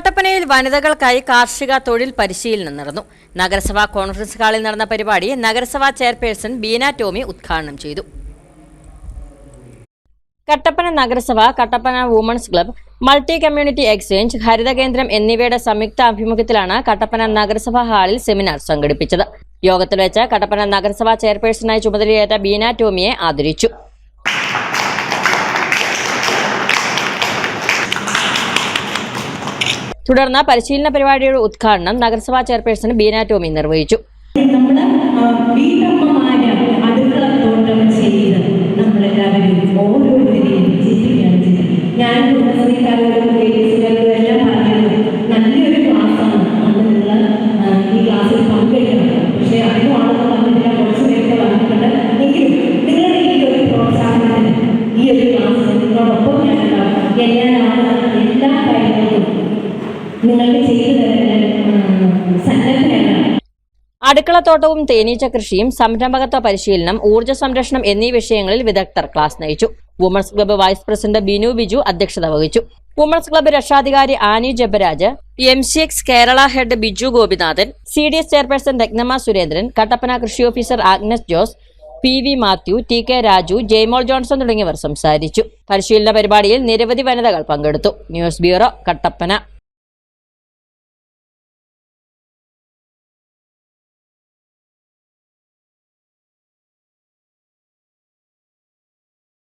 കട്ടപ്പനയിൽ വനിതകൾക്കായി കാർഷിക തൊഴിൽ പരിശീലനം നടന്നു. നഗരസഭാ കോൺഫറൻസ് ഹാളിൽ നടന്ന പരിപാടി നഗരസഭാ ചെയർപേഴ്സൺ ബീന ടോമി ഉദ്ഘാടനം ചെയ്തു. കട്ടപ്പന നഗരസഭ Kattappana women's club multi community exchange ഹരിത കേന്ദ്രം എന്നിവയുടെ സംയുക്ത ആഭിമുഖ്യത്തിലാണ് കട്ടപ്പന നഗരസഭാ ഹാളിൽ സെമിനാർ സംഘടിപ്പിച്ചത്. യോഗത്തിൽ വെച്ച് കട്ടപ്പന നഗരസഭാ ചെയർപേഴ്സണായി ചുമതലയേറ്റ ബീന ടോമിയെ ആദരിച്ചു. തുടർന്ന് പരിശീലന പരിപാടിയുടെ ഉദ്ഘാടനം നഗരസഭാ ചെയർപേഴ്സൺ ബീന ടോമി നിർവഹിച്ചു. നമ്മുടെ അടുക്കളത്തോട്ടവും തേനീച്ച കൃഷിയും സംരംഭകത്വ പരിശീലനം ഊർജ സംരക്ഷണം എന്നീ വിഷയങ്ങളിൽ വിദഗ്ധർ ക്ലാസ് നയിച്ചു. Women's club vice president Binu Biju അധ്യക്ഷത വഹിച്ചു. വുമൺസ് ക്ലബ്ബ് രക്ഷാധികാരി Annie Jebaraj M C X Kerala head Biju Gopinathan C D S chairperson Ragnama Surendran Kattappana കൃഷി officer Agnes Jose P V Mathew T K Raju Jaimol Johnson തുടങ്ങിയവർ സംസാരിച്ചു. പരിശീലന പരിപാടിയിൽ നിരവധി വനിതകൾ പങ്കെടുത്തു. News bureau Kattappana.